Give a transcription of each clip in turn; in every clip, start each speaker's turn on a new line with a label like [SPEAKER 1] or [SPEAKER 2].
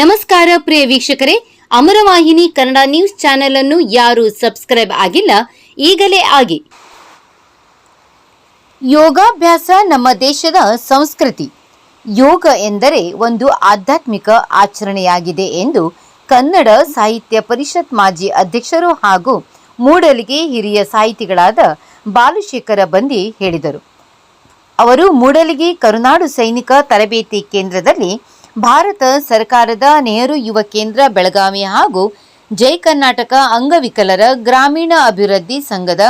[SPEAKER 1] ನಮಸ್ಕಾರ ಪ್ರಿಯ ವೀಕ್ಷಕರೇ, ಅಮರವಾಹಿನಿ Kannada news channel ಅನ್ನು ಯಾರು ಸಬ್ಸ್ಕ್ರೈಬ್ ಆಗಿಲ್ಲ, ಈಗಲೇ ಆಗಿ. ಯೋಗಾಭ್ಯಾಸ ನಮ್ಮ ದೇಶದ ಸಂಸ್ಕೃತಿ. ಯೋಗ ಎಂದರೆ ಒಂದು ಆಧ್ಯಾತ್ಮಿಕ ಆಚರಣೆಯಾಗಿದೆ ಎಂದು ಕನ್ನಡ ಸಾಹಿತ್ಯ ಪರಿಷತ್ ಮಾಜಿ ಅಧ್ಯಕ್ಷರು ಹಾಗೂ ಮೂಡಲಿಗೆ ಹಿರಿಯ ಸಾಹಿತಿಗಳಾದ ಬಾಲಶೇಖರ ಬಂದಿ ಹೇಳಿದರು. ಅವರು ಮೂಡಲಿಗೆ ಕರುನಾಡು ಸೈನಿಕ ತರಬೇತಿ ಕೇಂದ್ರದಲ್ಲಿ ಭಾರತ ಸರ್ಕಾರದ ನೆಹರು ಯುವ ಕೇಂದ್ರ, ಬೆಳಗಾವಿ ಹಾಗೂ ಜೈ ಕರ್ನಾಟಕ ಅಂಗವಿಕಲರ ಗ್ರಾಮೀಣ ಅಭಿವೃದ್ಧಿ ಸಂಘದ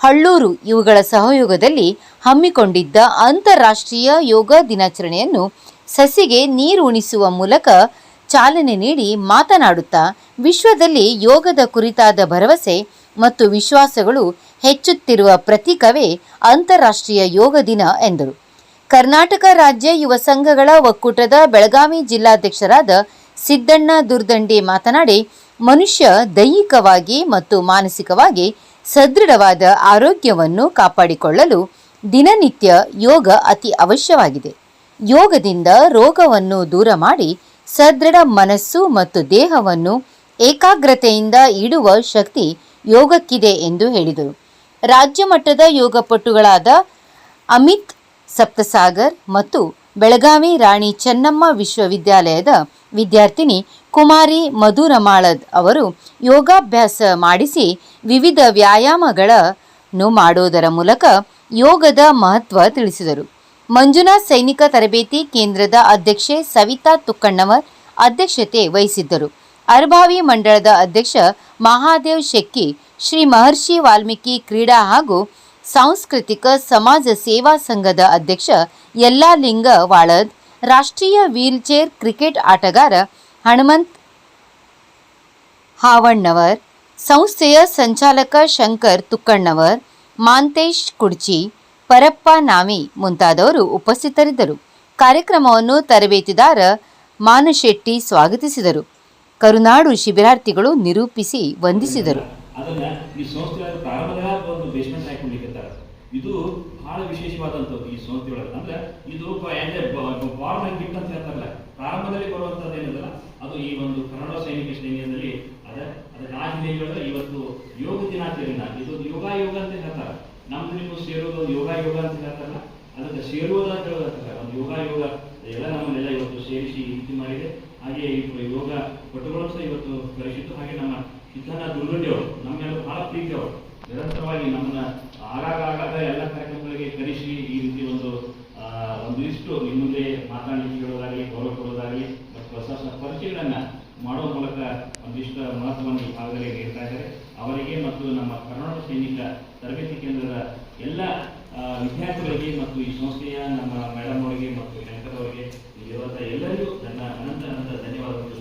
[SPEAKER 1] ಹಳ್ಳೂರು ಇವುಗಳ ಸಹಯೋಗದಲ್ಲಿ ಹಮ್ಮಿಕೊಂಡಿದ್ದ ಅಂತಾರಾಷ್ಟ್ರೀಯ ಯೋಗ ದಿನಾಚರಣೆಯನ್ನು ಸಸಿಗೆ ನೀರು ಉಣಿಸುವ ಮೂಲಕ ಚಾಲನೆ ನೀಡಿ ಮಾತನಾಡುತ್ತಾ, ವಿಶ್ವದಲ್ಲಿ ಯೋಗದ ಕುರಿತಾದ ಭರವಸೆ ಮತ್ತು ವಿಶ್ವಾಸಗಳು ಹೆಚ್ಚುತ್ತಿರುವ ಪ್ರತೀಕವೇ ಅಂತಾರಾಷ್ಟ್ರೀಯ ಯೋಗ ದಿನ ಎಂದರು. ಕರ್ನಾಟಕ ರಾಜ್ಯ ಯುವ ಸಂಘಗಳ ಒಕ್ಕೂಟದ ಬೆಳಗಾವಿ ಜಿಲ್ಲಾಧ್ಯಕ್ಷರಾದ ಸಿದ್ದಣ್ಣ ದುರ್ದಂಡಿ ಮಾತನಾಡಿ, ಮನುಷ್ಯ ದೈಹಿಕವಾಗಿ ಮತ್ತು ಮಾನಸಿಕವಾಗಿ ಸದೃಢವಾದ ಆರೋಗ್ಯವನ್ನು ಕಾಪಾಡಿಕೊಳ್ಳಲು ದಿನನಿತ್ಯ ಯೋಗ ಅತಿ ಅವಶ್ಯವಾಗಿದೆ. ಯೋಗದಿಂದ ರೋಗವನ್ನು ದೂರ ಮಾಡಿ ಸದೃಢ ಮನಸ್ಸು ಮತ್ತು ದೇಹವನ್ನು ಏಕಾಗ್ರತೆಯಿಂದ ಇಡುವ ಶಕ್ತಿ ಯೋಗಕ್ಕಿದೆ ಎಂದು ಹೇಳಿದರು. ರಾಜ್ಯ ಮಟ್ಟದ ಯೋಗಪಟುಗಳಾದ ಅಮಿತ್ ಸಪ್ತಸಾಗರ್ ಮತ್ತು ಬೆಳಗಾವಿ ರಾಣಿ ಚೆನ್ನಮ್ಮ ವಿಶ್ವವಿದ್ಯಾಲಯದ ವಿದ್ಯಾರ್ಥಿನಿ ಕುಮಾರಿ ಮಧುರಮಾಳದ್ ಅವರು ಯೋಗಾಭ್ಯಾಸ ಮಾಡಿಸಿ ವಿವಿಧ ವ್ಯಾಯಾಮಗಳನ್ನು ಮಾಡುವುದರ ಮೂಲಕ ಯೋಗದ ಮಹತ್ವ ತಿಳಿಸಿದರು. ಮಂಜುನಾಥ್ ಸೈನಿಕ ತರಬೇತಿ ಕೇಂದ್ರದ ಅಧ್ಯಕ್ಷೆ ಸವಿತಾ ತುಕ್ಕಣ್ಣವರ್ ಅಧ್ಯಕ್ಷತೆ ವಹಿಸಿದ್ದರು. ಅರ್ಭಾವಿ ಮಂಡಳದ ಅಧ್ಯಕ್ಷ ಮಹಾದೇವ್ ಶೆಕ್ಕಿ ಶ್ರೀ ಮಹರ್ಷಿ ವಾಲ್ಮೀಕಿ ಕ್ರೀಡಾ ಹಾಗೂ ಸಾಂಸ್ಕೃತಿಕ ಸಮಾಜ ಸೇವಾ ಸಂಘದ ಅಧ್ಯಕ್ಷ ಯಲ್ಲಾಲಿಂಗ ವಾಳದ್, ರಾಷ್ಟ್ರೀಯ ವೀಲ್ಚೇರ್ ಕ್ರಿಕೆಟ್ ಆಟಗಾರ ಹನುಮಂತ್ ಹಾವಣ್ಣವರ್, ಸಂಸ್ಥೆಯ ಸಂಚಾಲಕ ಶಂಕರ್ ತುಕ್ಕಣ್ಣವರ್, ಮಾಂತೇಶ್ ಕುಡ್ಚಿ, ಪರಪ್ಪ ನಾಮಿ ಮುಂತಾದವರು ಉಪಸ್ಥಿತರಿದ್ದರು. ಕಾರ್ಯಕ್ರಮವನ್ನು ತರಬೇತಿದಾರ ಮಾನಶೆಟ್ಟಿ ಸ್ವಾಗತಿಸಿದರು. ಕರುನಾಡು ಶಿಬಿರಾರ್ಥಿಗಳು ನಿರೂಪಿಸಿ ವಂದಿಸಿದರು
[SPEAKER 2] ಅದನ್ನ ಈ ಸಂಸ್ಥೆಯೊಳಗೆ ಪ್ರಾರಂಭದಾಗ ಒಂದು ಬೇಸ್ಮೆಂಟ್ ಹಾಕೊಂಡಿರ್ತಾರೆ ಇದು ಬಹಳ ವಿಶೇಷವಾದಂಥದ್ದು ಈ ಸಂಸ್ಥೆಯೊಳಗೆ ಅಂದ್ರೆ ಇದು ಬಾರ್ನ್ ಗಿಟ್ ಅಂತ ಹೇಳ್ತಾರಲ್ಲ ಪ್ರಾರಂಭದಲ್ಲಿ ಏನಿದಲ್ಲ ಅದು ಈ ಒಂದು ಕನ್ನಡ ಸೈನಿಕ ಶ್ರೇಣಿಯಲ್ಲಿ ಅದ ಅದಕ್ಕೆ ಆ ಹಿನ್ನೆಲೆಯೊಳಗೆ ಇವತ್ತು ಯೋಗ ದಿನಾಚರಣೆ, ಇದು ಯೋಗ ಯೋಗ ಅಂತ ಹೇಳ್ತಾರೆ. ನಮ್ದು ನೀವು ಸೇರೋದು ಯೋಗ ಯೋಗ ಅಂತ ಹೇಳ್ತಾರಲ್ಲ, ಅದಕ್ಕೆ ಸೇರುವುದು ಅಂತ ಹೇಳ್ತಾರೆ ಒಂದು ಯೋಗ ಯೋಗ ಎಲ್ಲ ನಮ್ಮನ್ನೆಲ್ಲ ಇವತ್ತು ಸೇರಿಸಿ ರೀತಿ ಮಾಡಿದೆ. ಹಾಗೆ ಯೋಗ ಪಟುಗಳು ಸಹ ಇವತ್ತು ಕರೆಸಿತ್ತು ಹಾಗೆ ನಮ್ಮ ಸಿದ್ಧನ ದುರ್ಗಂಡಿ ಅವರು, ನಮ್ಮೆಲ್ಲ ಬಹಳ ಪ್ರೀತಿ ಅವರು. ನಿರಂತರವಾಗಿ ನಮ್ಮನ್ನ ಆಗಾಗ ಎಲ್ಲ ಕಾರ್ಯಕ್ರಮಗಳಿಗೆ ಕರೆಸಿ ಈ ರೀತಿ ಒಂದು ಒಂದಿಷ್ಟು ನಿಮ್ಮ ಮುಂದೆ ಮಾತಾಡಲಿಕ್ಕೆ ಹೇಳೋದಾಗಲಿ ಗೌರವ ಕೊಡೋದಾಗಲಿ, ಮತ್ತು ಹೊಸ ಹೊಸ ಪರಿಚಯಗಳನ್ನು ಮಾಡೋ ಮೂಲಕ ಒಂದಿಷ್ಟು ಮಹತ್ವವನ್ನು ಈ ಭಾಗದಲ್ಲಿ ನೀಡ್ತಾ ಇದ್ದಾರೆ. ಅವರಿಗೆ ಮತ್ತು ನಮ್ಮ ಕರ್ನಾಟಕ ಸೈನಿಕ ತರಬೇತಿ ಕೇಂದ್ರದ ಎಲ್ಲ ವಿದ್ಯಾರ್ಥಿಗಳಿಗೆ ಮತ್ತು ಈ ಸಂಸ್ಥೆಯ ನಮ್ಮ ಮೇಡಮ್ ಅವರಿಗೆ ಮತ್ತು ಶಂಕರ್ ಅವರಿಗೆ ಎಲ್ಲರಿಗೂ ನನ್ನ ಅನಂತ ಅನಂತ ಧನ್ಯವಾದಗಳು.